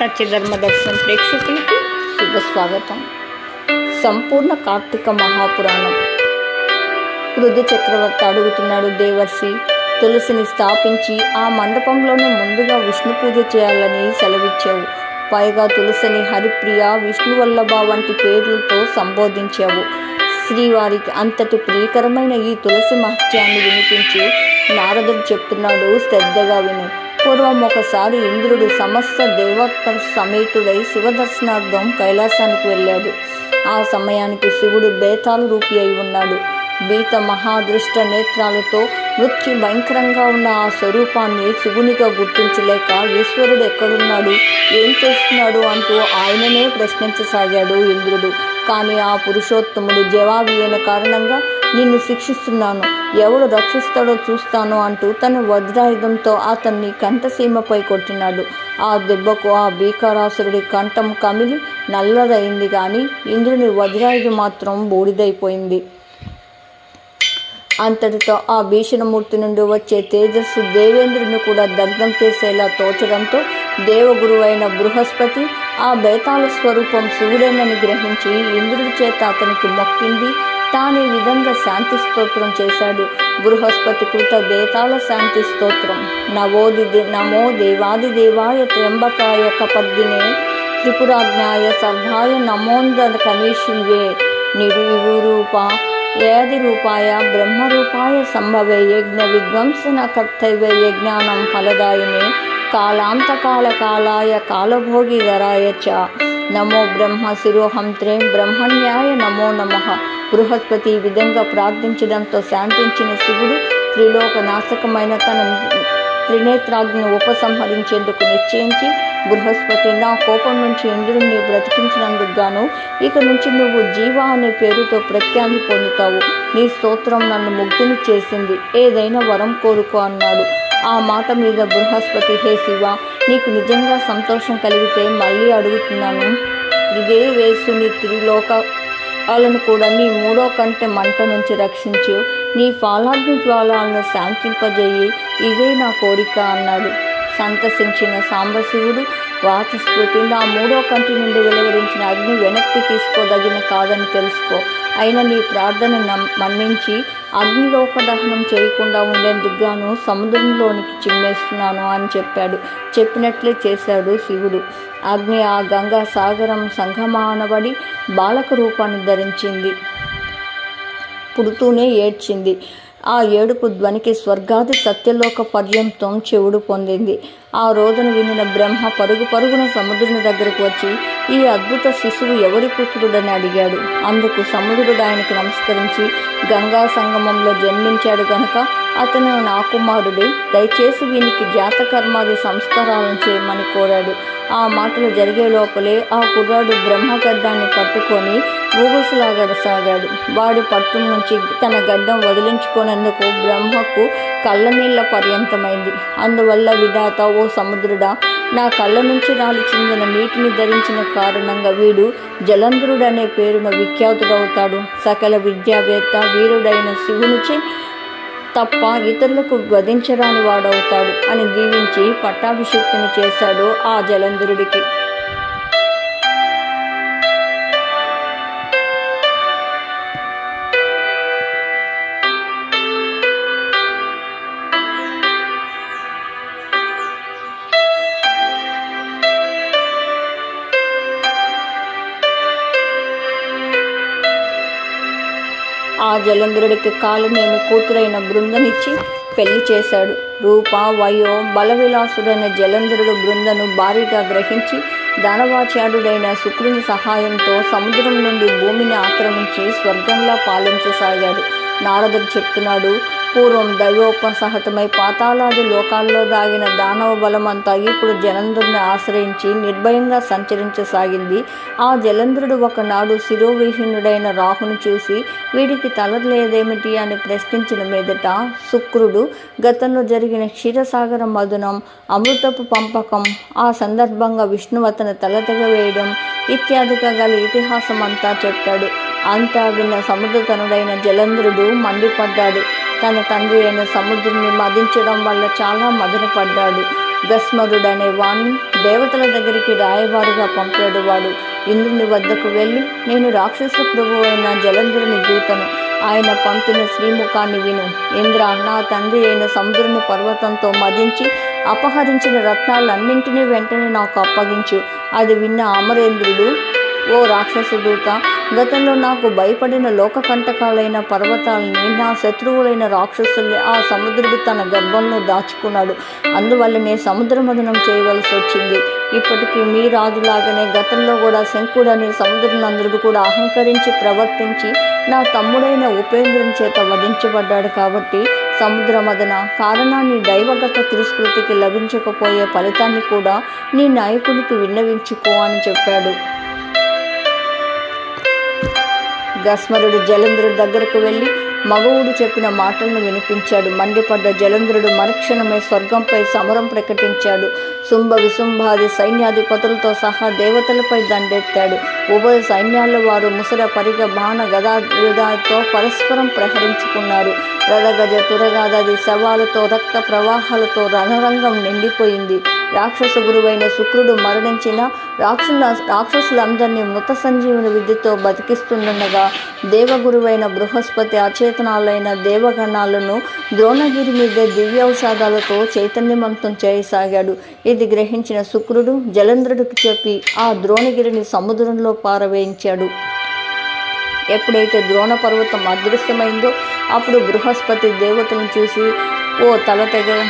సత్యధర్మ దర్శనం ప్రేక్షకులకి శుభ స్వాగతం. సంపూర్ణ కార్తీక మహాపురాణం. పృథు చక్రవర్తి అడుగుతున్నాడు దేవర్షి తులసిని స్థాపించి ఆ మండపంలోనే ముందుగా విష్ణు పూజ చేయాలని సెలవిచ్చావు. పైగా తులసిని హరిప్రియ విష్ణువల్లభ వంటి పేర్లతో సంబోధించావు. శ్రీవారికి అంతటి ప్రియకరమైన ఈ తులసి మహత్యాన్ని వినిపించి నారదుడు చెప్తున్నాడు శ్రద్ధగా విను. పూర్వం ఒకసారి ఇంద్రుడు సమస్త దేవత సమేతుడై శివదర్శనార్థం కైలాసానికి వెళ్ళాడు. ఆ సమయానికి శివుడు బేతాల రూపి అయి ఉన్నాడు. బీత మహాదృష్ట నేత్రాలతో మృత్యు భయంకరంగా ఉన్న ఆ స్వరూపాన్ని శివునిగా గుర్తించలేక ఈశ్వరుడు ఎక్కడున్నాడు? ఏం చేస్తున్నాడు అంటూ ఆయననే ప్రశ్నించసాగాడు ఇంద్రుడు. కానీ ఆ పురుషోత్తముడు జవాబు అయిన కారణంగా నిన్ను శిక్షిస్తున్నాను. ఎవడు రక్షిస్తాడో చూస్తాను అంటూ తన వజ్రాయుధంతో అతన్ని కంఠసీమపై కొట్టినాడు. ఆ దెబ్బకు ఆ భీకరాసురుడి కంఠం కమిలి నల్లదైంది కానీ ఇంద్రుని వజ్రాయుధం మాత్రం బూడిదైపోయింది. అంతటితో ఆ భీషణమూర్తి నుండి వచ్చే తేజస్సు దేవేంద్రుని కూడా దగ్ధం చేసేలా తోచడంతో దేవగురువైన బృహస్పతి ఆ బేతాళ స్వరూపం శివుడేనని గ్రహించి ఇంద్రుడి చేత అతనికి మొక్కింది. తాను ఈ విధంగా శాంతి స్తోత్రం చేశాడు. బృహస్పతి కృత బేతాళ శాంతి స్తోత్రం. నవోది నమో దేవాది దేవాయ త్ర్యంబకాయ కపద్దినే త్రిపురాజ్ఞాయ సర్వాయ నమోంద కనీషివే. నిర్విరూప ఏది రూపాయ బ్రహ్మరూపాయ సంభవే యజ్ఞ విధ్వంసన కర్తవ్య యజ్ఞానం ఫలదాయినే కాలాంతకాల కాలాయ కాలభోగి ధరాయ చ. నమో బ్రహ్మ శిరోహంత్రే బ్రహ్మణ్యాయ నమో నమః. బృహస్పతి ఈ విధంగా ప్రార్థించడంతో శాంతించిన శివుడు త్రిలోక నాశకమైన తన త్రినేత్రాజ్ఞను ఉపసంహరించేందుకు నిశ్చయించి బృహస్పతి నా కోపం నుంచి ఇంద్రుణ్ణి బ్రతికించినందుకు గాను ఇక నుంచి నువ్వు జీవ అనే పేరుతో ప్రఖ్యాతి పొందుతావు. నీ స్తోత్రం నన్ను ముగ్ధుని చేసింది. ఏదైనా వరం కోరుకో అన్నాడు. ఆ మాట మీద బృహస్పతి హే శివ నీకు నిజంగా సంతోషం కలిగితే మళ్ళీ అడుగుతున్నాను. త్రిదేవేశుని త్రిలోక వాళ్ళను కూడా నీ మూడో కంటే మంట నుంచి రక్షించు. నీ ఫాలాగ్ని జ్వాలను శాంతింపజేయి. ఇదే నా కోరిక అన్నాడు. సంతసించిన సాంబశివుడు వాచస్పతి నా మూడో కంటి నుండి వెలువరించిన అగ్ని వెనక్కి తీసుకోదగిన కాదని తెలుసుకో. అయిన నీ ప్రార్థన మన్నించి అగ్నిలోక దహనం చేయకుండా ఉండేందుకు గాను సముద్రంలోనికి చిమ్మేస్తున్నాను అని చెప్పాడు. చెప్పినట్లే చేశాడు శివుడు. అగ్ని ఆ గంగా సాగరం సంగమానబడి బాలక రూపాన్ని ధరించింది. పుడుతూనే ఏడ్చింది. ఆ ఏడుపు ధ్వనికి స్వర్గాది సత్యలోక పర్యంతం చెవుడు పొందింది. ఆ రోజున వినిన బ్రహ్మ పరుగు పరుగున సముద్రుని దగ్గరకు వచ్చి ఈ అద్భుత శిశువు ఎవరి పుత్రుడని అడిగాడు. అందుకు సముద్రుడు ఆయనకు నమస్కరించి గంగా సంగమంలో జన్మించాడు కనుక అతను నా కుమారుడే. దయచేసి వీనికి జాతకర్మాది సంస్కారాలను చేయమని కోరాడు. ఆ మాటలు జరిగే లోపలే ఆ కుర్రాడు బ్రహ్మగడ్డాన్ని పట్టుకొని ఊగుసులాగడసాగాడు వాడి పట్టు నుంచి తన గడ్డం వదిలించుకునేందుకు బ్రహ్మకు కళ్ళనీళ్ళ పర్యంతమైంది. అందువల్ల విధాత ఓ సముద్రుడా నా కళ్ళ నుంచి రాలి చెందిన నీటిని ధరించిన కారణంగా వీడు జలంధ్రుడనే పేరున విఖ్యాతుడవుతాడు. సకల విద్యావేత్త వీరుడైన శివునిచే తప్ప ఇతరులకు వధించరాని వాడవుతాడు అని దీవించి పట్టాభిషిక్తుని చేశాడు ఆ జలంధరుడికి. జలంధరుడికి కాలనేమి కూతురైన బృందనిచ్చి పెళ్ళి చేశాడు. రూప వయో బలవిలాసుడైన జలంధరుడు బృందను భారీగా గ్రహించి దానవాచార్యుడైన శుక్రుని సహాయంతో సముద్రం నుండి భూమిని ఆక్రమించి స్వర్గంలా పాలించసాగాడు. నారదుడు చెప్తున్నాడు పూర్వం దైవోపసహతమై పాతాళాది లోకాల్లో దాగిన దానవ బలమంతా ఇప్పుడు జలంధరుని ఆశ్రయించి నిర్భయంగా సంచరించసాగింది. ఆ జలంధ్రుడు ఒకనాడు శిరోవిహీనుడైన రాహును చూసి వీడికి తలలేదేమిటి అని ప్రశ్నించిన మీదట శుక్రుడు గతంలో జరిగిన క్షీరసాగర మధునం అమృతపు పంపకం ఆ సందర్భంగా విష్ణువు అతను తల ఇత్యాదిగా గల ఇతిహాసం అంతా చెప్పాడు. అంతా విన్న సముద్రతనుడైన జలంధ్రుడు మండిపడ్డాడు. తన తండ్రి అయిన సముద్రుని మదించడం వల్ల చాలా మదనపడ్డాడు. గస్మరుడనే వాణ్ణి దేవతల దగ్గరికి రాయబారిగా పంపాడు వాడు. ఇంద్రుని వద్దకు వెళ్ళి నేను రాక్షస ప్రభు అయిన జలంధరుని దూతను. ఆయన పంపిన శ్రీముఖాన్ని విను. ఇంద్ర నా తండ్రి అయిన సముద్రుని పర్వతంతో మదించి అపహరించిన రత్నాలన్నింటినీ వెంటనే నాకు అప్పగించు. అది విన్న అమరేంద్రుడు ఓ రాక్షస దూత గతంలో నాకు భయపడిన లోకకంటకాలైన పర్వతాలని నా శత్రువులైన రాక్షసుల్ని ఆ సముద్రుడు తన గర్భంలో దాచుకున్నాడు. అందువల్లనే సముద్ర మదనం చేయవలసి వచ్చింది. ఇప్పటికీ మీ రాజులాగానే గతంలో కూడా శంకుడని సముద్రనందుడు కూడా అహంకరించి ప్రవర్తించి నా తమ్ముడైన ఉపేంద్రుని చేత వధించబడ్డాడు కాబట్టి సముద్ర మదన కారణాన్ని దైవగత తిరస్కృతికి లభించకపోయే ఫలితాన్ని కూడా నీ నాయకుడికి విన్నవించుకో అని చెప్పాడు. గస్మరుడు జలంధ్రుడి దగ్గరకు వెళ్ళి మగవుడు చెప్పిన మాటలను వినిపించాడు. మండిపడ్డ జలంధ్రుడు మరుక్షణమే స్వర్గంపై సమరం ప్రకటించాడు. శుంభ విశుంభాది సైన్యాధిపతులతో సహా దేవతలపై దండెత్తాడు. ఉభయ సైన్యాల వారు ముసర పరిగ బాణ గదాయుధాలతో పరస్పరం ప్రహరించుకున్నారు. రథగజ తురగాదాది శవాలతో రక్త ప్రవాహాలతో రణరంగం నిండిపోయింది. రాక్షస గురువైన శుక్రుడు మరణించిన రాక్షుల రాక్షసులందరినీ మృత సంజీవుని విద్యతో బతికిస్తుండగా దేవగురువైన బృహస్పతి అచేతనాలైన దేవగణాలను ద్రోణగిరి మీద దివ్యౌషాదాలతో చైతన్యవంతం చేయసాగాడు. ఇది గ్రహించిన శుక్రుడు జలంధ్రుడికి చెప్పి ఆ ద్రోణగిరిని సముద్రంలో పారవేయించాడు. ఎప్పుడైతే ద్రోణ పర్వతం అదృశ్యమైందో అప్పుడు బృహస్పతి దేవతలను చూసి ఓ తల తెగ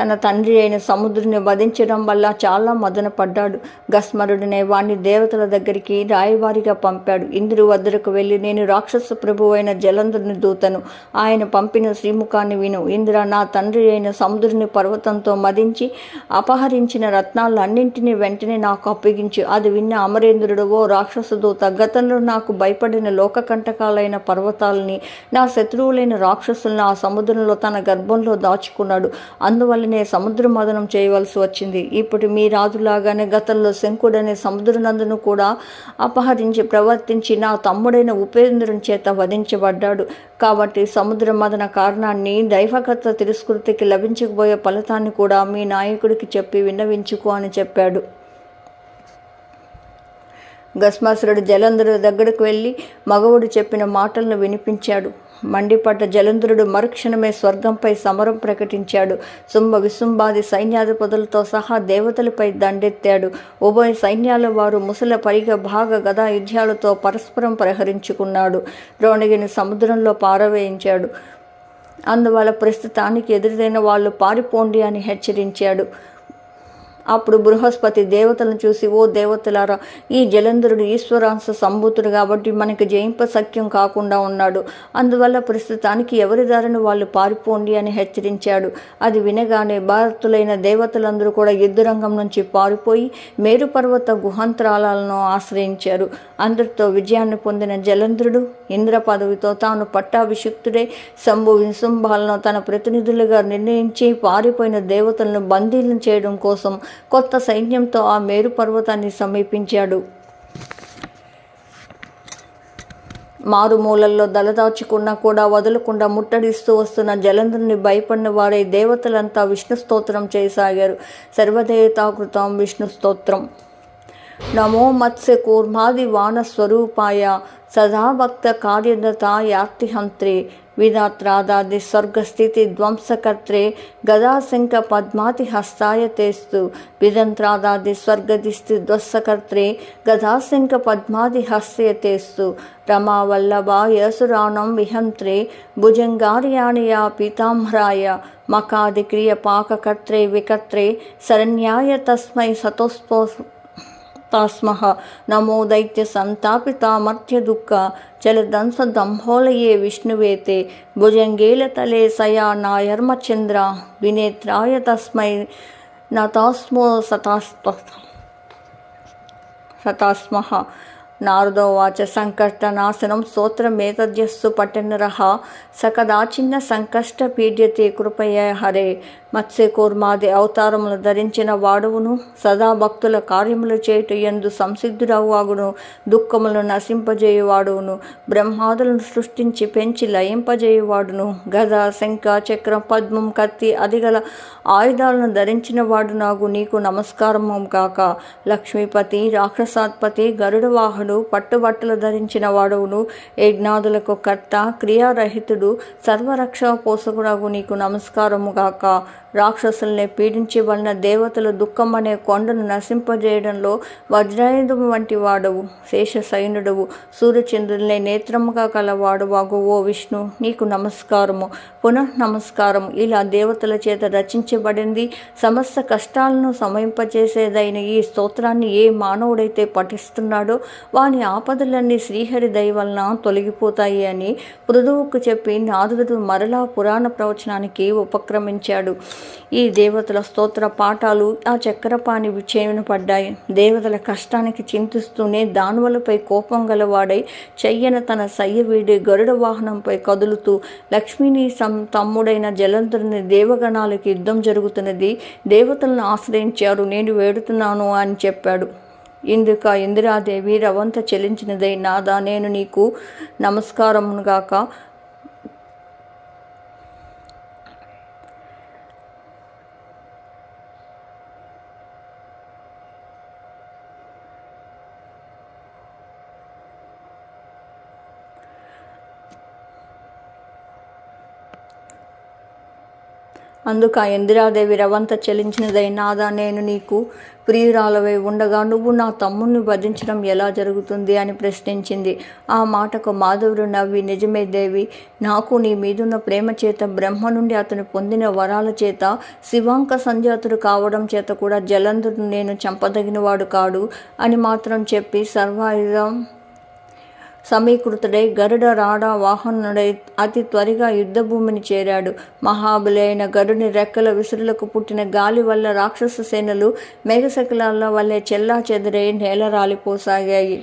తన తండ్రి అయిన సముద్రుని వధించడం వల్ల చాలా మదన పడ్డాడు. గస్మరుడినే వాణ్ణి దేవతల దగ్గరికి రాయవారిగా పంపాడు. ఇంద్రు వద్దకు వెళ్ళి నేను రాక్షస ప్రభు అయిన జలంధుని దూతను. ఆయన పంపిన శ్రీముఖాన్ని విను. ఇంద్ర నా తండ్రి అయిన సముద్రుని పర్వతంతో మదించి అపహరించిన రత్నాలన్నింటినీ వెంటనే నాకు అప్పగించు. అది విన్న అమరేంద్రుడు ఓ రాక్షస దూత గతంలో నాకు భయపడిన లోకకంటకాలైన పర్వతాలని నా శత్రువులైన రాక్షసులను ఆ సముద్రంలో తన గర్భంలో దాచుకున్నాడు. అందువల్ల వల్లనే సముద్ర మదనం చేయవలసి వచ్చింది. ఇప్పుడు మీ రాజులాగానే గతంలో శంకుడనే సముద్రనందును కూడా అపహరించి ప్రవర్తించి నా తమ్ముడైన ఉపేంద్రుని చేత వధించబడ్డాడు. కాబట్టి సముద్ర మదన కారణాన్ని దైవకర్త తిరస్కృతికి లభించకపోయే ఫలితాన్ని కూడా మీ నాయకుడికి చెప్పి విన్నవించుకో అని చెప్పాడు. గస్మాసురుడు జలంధరుడు దగ్గరకు వెళ్ళి మగవుడు చెప్పిన మాటలను వినిపించాడు. మండిపడ్డ జలంధరుడు మరుక్షణమే స్వర్గంపై సమరం ప్రకటించాడు. శుంభ విశుంభాది సైన్యాధిపతులతో సహా దేవతలపై దండెత్తాడు. ఉభయ సైన్యాల వారు ముసల పరిగ భాగ గదా యుద్ధాలతో పరస్పరం ప్రహరించుకున్నాడు. ద్రోణగిని సముద్రంలో పారవేయించాడు. అందువల్ల ప్రస్తుతానికి ఎదురైన వాళ్ళు పారిపోండి అని హెచ్చరించాడు. అప్పుడు బృహస్పతి దేవతలను చూసి ఓ దేవతలారా ఈ జలంధరుడు ఈశ్వరాంశ సంభూతుడు కాబట్టి మనకి జయింప సఖ్యం కాకుండా ఉన్నాడు. అందువల్ల ప్రస్తుతానికి ఎవరి దారిని వాళ్ళు పారిపోండి అని హెచ్చరించాడు. అది వినగానే భారతులైన దేవతలందరూ కూడా యుద్ధరంగం నుంచి పారిపోయి మేరుపర్వత గుహాంతరాలను ఆశ్రయించారు. అందరితో విజయాన్ని పొందిన జలంధ్రుడు ఇంద్ర పదవితో తాను పట్టాభిషిక్తుడే. శంభు విశుంభాలను తన ప్రతినిధులుగా నిర్ణయించి పారిపోయిన దేవతలను బందీలను చేయడం కోసం కొత్త సైన్యంతో ఆ మేరు పర్వతాన్ని సమీపించాడు. మారుమూలల్లో దలదాచుకున్నా కూడా వదలకుండా ముట్టడిస్తూ వస్తున్న జలంధుని భయపడిన వారే దేవతలంతా విష్ణు స్తోత్రం చేయసాగారు. సర్వదేవతాకృతం విష్ణు స్తోత్రం. నమో మత్స్య కూర్మాది వానస్వరూపాయ ಸದಾ ಭಕ್ತ ಕಾರ್ಯದತ ಯಾತಿಹಂತ್ರಿ ವಿಧಾತ್ರಾದಾದಿ ಸ್ವರ್ಗಸ್ಥಿತಿ ಧ್ವಂಸಕರ್ತ್ರೆ ಪದ್ಮಾತಿ ಹಸ್ತಾಯ ತೇಸ್ತು ವಿದಂತ್ರಾದಾದಿ ಸ್ವರ್ಗದಿಸ್ಥಿ ಧ್ವಸ್ಸಕರ್ತ್ರೆ ಪದ್ಮಾತಿ ಪದ್ಮಾದಿಹಸ್ತೆಯ ತೇಸ್ತು ರಮಾವಲ್ಲಭಾ ಯಸುರಾಣಂ ವಿಹಂತ್ರೆ, ಭುಜಂಗಾರ್ಯಾಣಿಯ ಪೀತಾಂಬರಾಯ ಮಕಾದಿಕ್ರಿಯ ಪಾಕಕರ್ತ್ರೆ ವಿಕರ್ತ್ರೆ ಸರಣ್ಯಾಯ ತಸ್ಮೈ ಸತೋಸ್ಪೋ తాస్మః నమో దైత్య సంతాపితామర్త్యదుఃఖ చలదంసదంహోలయే విష్ణువేతే. భుజంగేలతలే సయా నాయర్మచంద్ర వినేత్రాయ తస్మై నతాస్మో సతాస్వ సతాస్మః నారదోవాచ సంకష్టనాశనం స్తోత్రమేతద్యస్సు పఠనరహ. సకదాచిన్న సంకష్ట పీడ్యతే కృపయ హరే. మత్స్యకూర్మాది అవతారములు ధరించిన వాడువును సదా భక్తుల కార్యములు చేయుట ఎందు సంసిద్ధుడవాగును దుఃఖములను నశింపజేయువాడును బ్రహ్మాదులను సృష్టించి పెంచి లయింపజేయువాడును గద శంఖ చక్రం పద్మం కత్తి అదిగల ఆయుధాలను ధరించిన వాడు నాకు నీకు నమస్కారము కాక లక్ష్మీపతి రాక్షసాత్పతి గరుడవాహుడు పట్టుబట్టలు ధరించిన వాడువును యజ్ఞాదులకు కర్త క్రియారహితుడు సర్వరక్ష పోషకుడగు నీకు నమస్కారము కాక రాక్షసుల్ని పీడించబడిన దేవతల దుఃఖం అనే కొండను నశింపజేయడంలో వజ్రాయుధం వంటి వాడవు. శేషసైనుడవు సూర్యచంద్రుల్ని నేత్రముగా కలవాడు వాగు ఓ విష్ణు నీకు నమస్కారము. పునః నమస్కారం ఇలా దేవతల చేత రచించబడింది. సమస్త కష్టాలను సమయింపచేసేదైన ఈ స్తోత్రాన్ని ఏ మానవుడైతే పఠిస్తున్నాడో వాని ఆపదలన్నీ శ్రీహరి దయ వలన తొలగిపోతాయి అని పృథువుకు చెప్పి నారదుడు మరలా పురాణ ప్రవచనానికి ఉపక్రమించాడు. ఈ దేవతల స్తోత్ర పాఠాలు ఆ చక్రపాణి విచేయన పడ్డాయి. దేవతల కష్టానికి చింతిస్తూనే దానువలపై కోపం గలవాడై చెయ్యన తన సయ్య వీడి గరుడ వాహనంపై కదులుతూ లక్ష్మిని సం తమ్ముడైన జలంధరుని దేవగణాలకి యుద్ధం జరుగుతున్నది. దేవతలను ఆశ్రయించారు నేను వేడుతున్నాను అని చెప్పాడు. ఇందుక ఇందిరాదేవి రవంత చెలించినదై నాదా నేను నీకు నమస్కారముగాక అందుకు ఆ ఇందిరాదేవి రవంత చెల్లించినదై నాదా నేను నీకు ప్రియురాలవై ఉండగా నువ్వు నా తమ్ముణ్ణి వధించడం ఎలా జరుగుతుంది? అని ప్రశ్నించింది. ఆ మాటకు మాధవుడు నవ్వి నిజమే దేవి నాకు నీ మీదున్న ప్రేమ చేత బ్రహ్మ నుండి అతను పొందిన వరాల చేత శివాంక సంజాతుడు కావడం చేత కూడా జలంధుడు నేను చంపదగినవాడు కాడు అని మాత్రం చెప్పి సర్వాయుధం సమీకృతుడై గరుడ రాడ వాహనుడై అతి త్వరగా యుద్ధభూమిని చేరాడు. మహాబులైన గరుని రెక్కల విసురులకు పుట్టిన గాలి వల్ల రాక్షస సేనలు మేఘశకలాల వల్లే చెల్లా చెదరై నేల రాలిపోసాగాయి.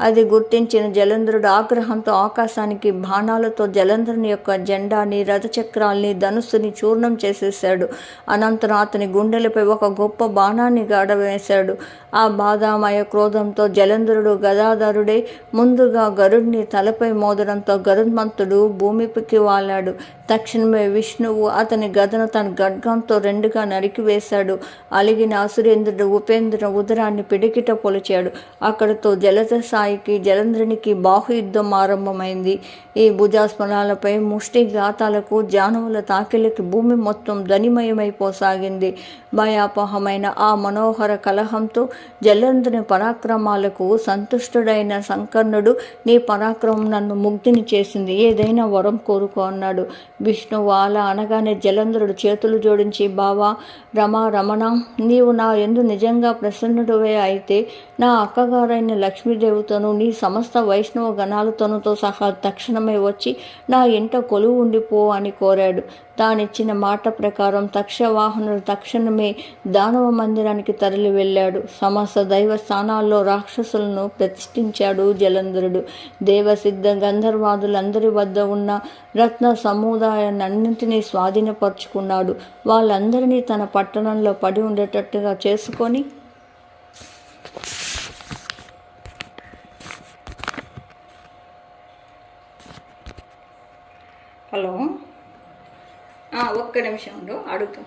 అది గుర్తించిన జలంధ్రుడు ఆగ్రహంతో ఆకాశానికి బాణాలతో జలంధ్రుని యొక్క జెండాని రథచక్రాల్ని ధనుస్సుని చూర్ణం చేసేశాడు. అనంతరం అతని గుండెలపై ఒక గొప్ప బాణాన్ని గాడవేశాడు. ఆ బాధామయ క్రోధంతో జలంధ్రుడు గదాధరుడై ముందుగా గరుడిని తలపై మోదడంతో గరుడ్మంతుడు భూమికి వాలాడు. తక్షణమే విష్ణువు అతని గదను తన గడ్గంతో రెండుగా నరికివేశాడు. అలిగిన అసురేంద్రుడు ఉపేంద్రుని ఉదరాన్ని పిడికిట పొలిచాడు. అక్కడితో జలత సాయికి జలంధ్రునికి బాహుయుద్ధం ఆరంభమైంది. ఈ భుజాస్మరాలపై ముష్టి ఘాతాలకు జానువుల తాకిలికి భూమి మొత్తం ధనిమయమైపోసాగింది. భయాపహమైన ఆ మనోహర కలహంతో జలంధ్రుని పరాక్రమాలకు సంతుష్టుడైన సంకర్ణుడు నీ పరాక్రమం నన్ను ముగ్ధిని చేసింది. ఏదైనా వరం కోరుకో అన్నాడు. విష్ణువు అలా అనగానే జలంధ్రుడు చేతులు జోడించి బావా రమా రమణ నీవు నా ఎందు నిజంగా ప్రసన్నుడివే అయితే నా అక్కగారైన లక్ష్మీదేవితో లక్ష్మీదేవితోనూ నీ సమస్త వైష్ణవ గణాలతోనూతో సహా తక్షణమే వచ్చి నా ఇంట కొలువు ఉండిపో అని కోరాడు. తానిచ్చిన మాట ప్రకారం తక్షవాహనుడు తక్షణమే దానవ మందిరానికి తరలి వెళ్ళాడు. సమస్త దైవ స్థానాల్లో రాక్షసులను ప్రతిష్ఠించాడు జలంధరుడు. దేవసిద్ధ గంధర్వాదులందరి వద్ద ఉన్న రత్న సముదాయాన్నింటినీ స్వాధీనపరుచుకున్నాడు. వాళ్ళందరినీ తన పట్టణంలో పడి ఉండేటట్టుగా చేసుకొని హలో. ఒక్క నిమిషం ఉండు అడుగుతాం.